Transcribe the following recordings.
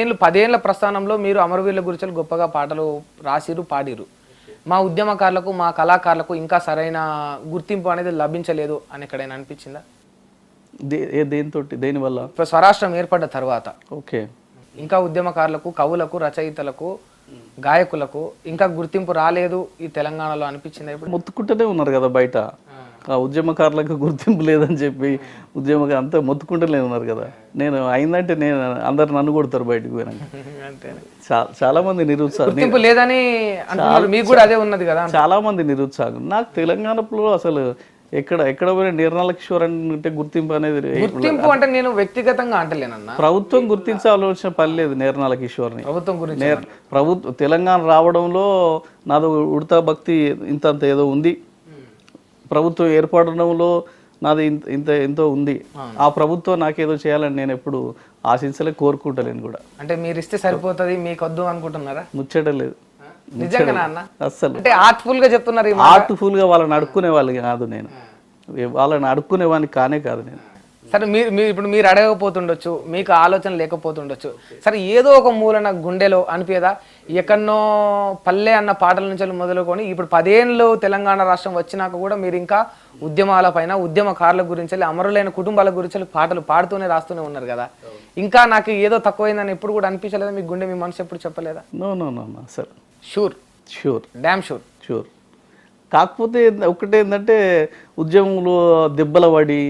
ఏళ్ళు పదేళ్ళ ప్రస్థానంలో మీరు అమరవీరుల గురించి గొప్పగా పాటలు రాసిరు పాడిరు మా ఉద్యమకారులకు మా కళాకారులకు ఇంకా సరైన గుర్తింపు అనేది లభించలేదు అని ఎక్కడైనా అనిపించిందా? దే ఏ దేనితోటి దేనివల్ల? ఇప్పుడు స్వరాష్ట్రం ఏర్పడ్డ తర్వాత. ఓకే. ఇంకా ఉద్యమకారులకు కవులకు రచయితలకు గాయకులకు ఇంకా గుర్తింపు రాలేదు ఈ తెలంగాణలో అనిపించిందా? ఇప్పుడు మొత్తుకుంటూనే ఉన్నారు కదా బయట. ఆ ఉద్యమకారులకు గుర్తింపు లేదని చెప్పి ఉద్యమక అంతా మొత్తుకుంటూనే ఉన్నారు కదా. నేను అయిందంటే నేను అందరు నన్ను కొడతారు బయటకు పోయినాక. చాలా మంది నిరుత్సాహం లేదని మీకు కూడా అదే ఉన్నది కదా చాలా మంది నిరుత్సాహం. నాకు తెలంగాణలో అసలు ఎక్కడ ఎక్కడ పోయిన నిర్మల కిషోర్ అంటే గుర్తింపు అనేది గుర్తింపు అంటే నేను వ్యక్తిగతంగా అంటలేనన్నా. ప్రభుత్వం గుర్తించాల్సిన పని లేదు నిర్మల కిషోర్ని ప్రభుత్వం గురించి ప్రభుత్వ తెలంగాణ రావడంలో నాది ఉడతా భక్తి ఇంతంత ఏదో ఉంది. ప్రభుత్వం ఏర్పడడంలో నాది ఇంత ఇంత ఎంతో ఉంది. ఆ. ప్రభుత్వం నాకేదో చేయాలని నేను ఎప్పుడు ఆశించలే కోరుకుంటలేను కూడా. అంటే మీరు ఇస్తే సరిపోతుంది మీకు వద్దు అనుకుంటున్నారా? ముచ్చట లేదు. అస్సలు. అంటే ఆర్ట్ఫుల్గా చెప్తున్నారు. ఆర్ట్ఫుల్గా వాళ్ళని అడుక్కునే వాళ్ళు కాదు నేను. వాళ్ళని అడుక్కునే వాడిని కానే కాదు నేను. సరే మీరు మీరు ఇప్పుడు మీరు అడగకపోతుండొచ్చు మీకు ఆలోచన లేకపోతుండొచ్చు. సరే ఏదో ఒక మూలన గుండెలో అనిపించదా ఎక్కడనో పల్లె అన్న పాటల నుంచి మొదలుకొని ఇప్పుడు పదేళ్ళు తెలంగాణ రాష్ట్రం వచ్చినాక కూడా మీరు ఇంకా ఉద్యమాల పైన ఉద్యమకారుల గురించి అమరులైన కుటుంబాల గురించి పాటలు పాడుతూనే రాస్తూనే ఉన్నారు కదా. ఇంకా నాకు ఏదో తక్కువైందని ఎప్పుడు కూడా అనిపించలేదా? మీ గుండె మీ మనసు ఎప్పుడు చెప్పలేదా? నో నో నో అసలు sure sure damn sure sure కాకపోతే ఒకటి ఏంటంటే ఉద్యమంలో దెబ్బల పడి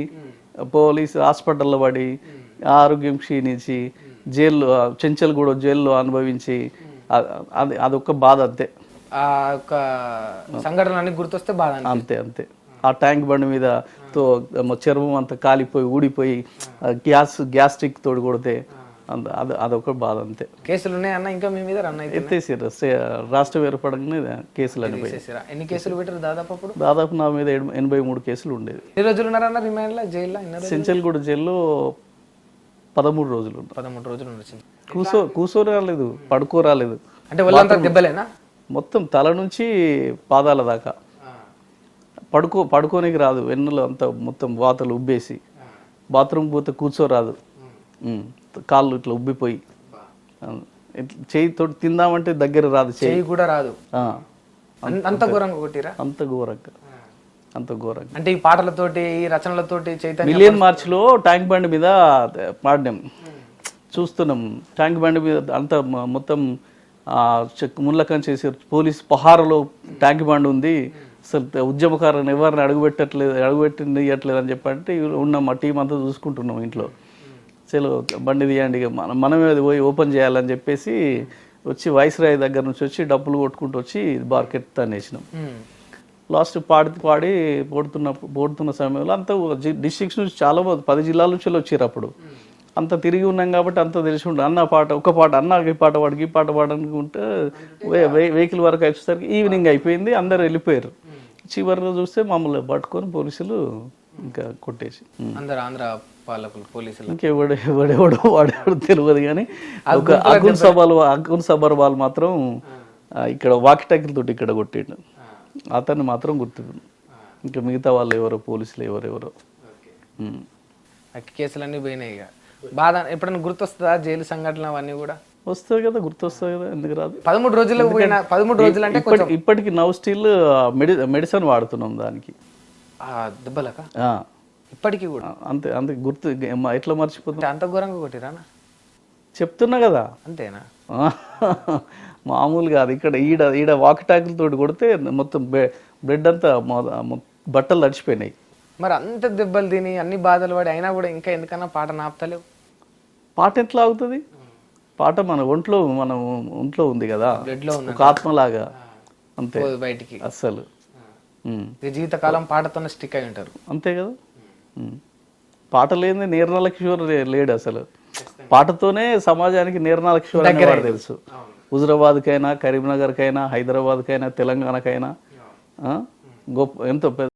పోలీస్ హాస్పిటల్లో పడి ఆరోగ్యం క్షీణించి జైల్లో చెంచల్గూడ జైల్లో అనుభవించి అది అదొక బాధ అంతే ఆ యొక్క గుర్తొస్తే బాధ. అంతే అంతే ఆ ట్యాంక్ బండి మీద తో చర్మం అంతా కాలిపోయి ఊడిపోయి గ్యాస్ గ్యాస్ట్రిక్ తోడు కొడితే అది అదొక బాధ అంతే. కేసులు ఉన్నాయన్న ఇంకా మీ మీద రన్ అయితే ఎత్తేసారు రాష్ట్రం ఏర్పడగానే కేసులు చేసిరా ఎన్ని కేసులు పెట్టారు దాదాపు అప్పుడు? దాదాపు నా మీద ఎనభై మూడు కేసులు ఉండేది ఎన్ని రోజులు ఉన్నారన్న రిమాండ్లో? జైల్లో సెంచల్గూడ జైల్లో పదమూడు రోజులు పదమూడు రోజులు కూసో కూసో రాలేదు పడుకో రాలేదు. అంటే ఒళ్ళంతా దెబ్బలేనా? మొత్తం తల నుంచి పాదాల దాకా. పడుకో పడుకోనికి రాదు. వెన్నులో అంతా మొత్తం వాతలు ఉబ్బేసి. బాత్రూమ్ పోతే కూర్చోరాదు. కాళ్ళు ఇట్లా ఉబ్బిపోయి. చేయి తోటి తిందామంటే దగ్గర రాదు చేయి. కూడా రాదు. అంత ఘోరంగా కొట్టిరా? అంత ఘోరంగా. అంత ఘోరంగా. అంటే ఈ పాటలతోటి ఈ రచనలతోటి చైతన్య మిలియన్ మార్చ్లో ట్యాంక్ బండ్ మీద పాడినాం. చూస్తున్నాం. ట్యాంక్ బండ్ మీద అంతా మొత్తం ముళ్ళకం చేసి పోలీస్ పహారలో ట్యాంక్ బండ్ ఉంది. అసలు ఉద్యమకారులను ఎవరిని అడుగుపెట్టట్లేదు అడుగుపెట్టియట్లేదు అని చెప్పంటే ఉన్న. మా టీం అంతా చూసుకుంటున్నాం ఇంట్లో. చలో బండి తీయండి మనం మనమే అది పోయి ఓపెన్ చేయాలని చెప్పేసి వచ్చి వైస్రాయ్ దగ్గర నుంచి వచ్చి డబ్బులు కొట్టుకుంటూ వచ్చి బార్కెట్ తనేసినాం. లాస్ట్ పాడి పాడి పోడుతున్న పోడుతున్న సమయంలో అంత డిస్ట్రిక్ట్స్ నుంచి చాలా పది జిల్లాల నుంచి వచ్చారు అప్పుడు. అంత తిరిగి ఉన్నాం కాబట్టి అంత తెలిసి ఉండే అన్న పాట ఒక పాట అన్న ఈ పాట పాడికి ఈ పాట పాడనుకుంటే వెహికల్ వరకు వచ్చేసరికి ఈవినింగ్ అయిపోయింది అందరు వెళ్ళిపోయారు. చివరి రోజు చూస్తే మమ్మల్ని పట్టుకొని పోలీసులు ఇంకా కొట్టేసి అందరు ఆంధ్ర పాలకులు పోలీసులు. ఇంకెవడు ఎవడెవడో వాడెవడో తెలియదు కానీ ఒక అగున్ సభలు అగున్ సభర్ వాళ్ళు మాత్రం ఇక్కడ వాకిటాకిల తోటి ఇక్కడ కొట్టిండు. అతన్ని మాత్రం గుర్తు ఇంకా మిగతా వాళ్ళు ఎవరో పోలీసులు ఎవరెవరో కేసులన్నీ పోయినాయి ఇక. బాధ ఎప్పుడైనా గుర్తొస్తుందా జైలు సంఘటనలు అవన్నీ కూడా? వస్తుంది కదా గుర్తొస్తుంది కదా ఎందుకు రాదు? పదమూడు రోజులకు పోయిన పదమూడు రోజులు అంటే ఇప్పటి ఇప్పటికి నవ్ స్టిల్ మెడి మెడిసిన్ వాడుతున్నాం దానికి. దెబ్బలక? ఇప్పటికీ కూడా. అంతే అంతే గుర్తు. ఎట్లా మర్చిపోతాం అంటే అంత ఘోరంగా కొట్టిరానా చెప్తున్నా కదా. అంతేనా? మామూలు కాదు. ఇక్కడ ఈడ ఈడ వాకిటాకుల తోటి కొడితే మొత్తం బ్లడ్ అంతా బట్టలు తడిచిపోయినాయి. మరి అంత దెబ్బలు తిని అన్ని బాధలు పడి అయినా కూడా ఇంకా ఎందుకన్నా పాట నాపుతలేవు? పాట ఎట్లా అవుతుంది పాట మన ఒంట్లో మన ఒంట్లో ఉంది కదా. ఒక ఆత్మలాగా. అంతే. బయటికి. అస్సలు. జీవితకాలం పాటతోనే స్టిక్ అయి ఉంటారు. అంతే కదా. పాట లేని నీర్నాల కిషోర్ లేడు అసలు. పాటతోనే సమాజానికి నీర్నాల కిషోర్ అనేవాడు తెలుసు. హుజరాబాద్కైనా కరీంనగర్కైనా హైదరాబాద్కైనా తెలంగాణకైనా? గొప్ప ఎంతో పెద్ద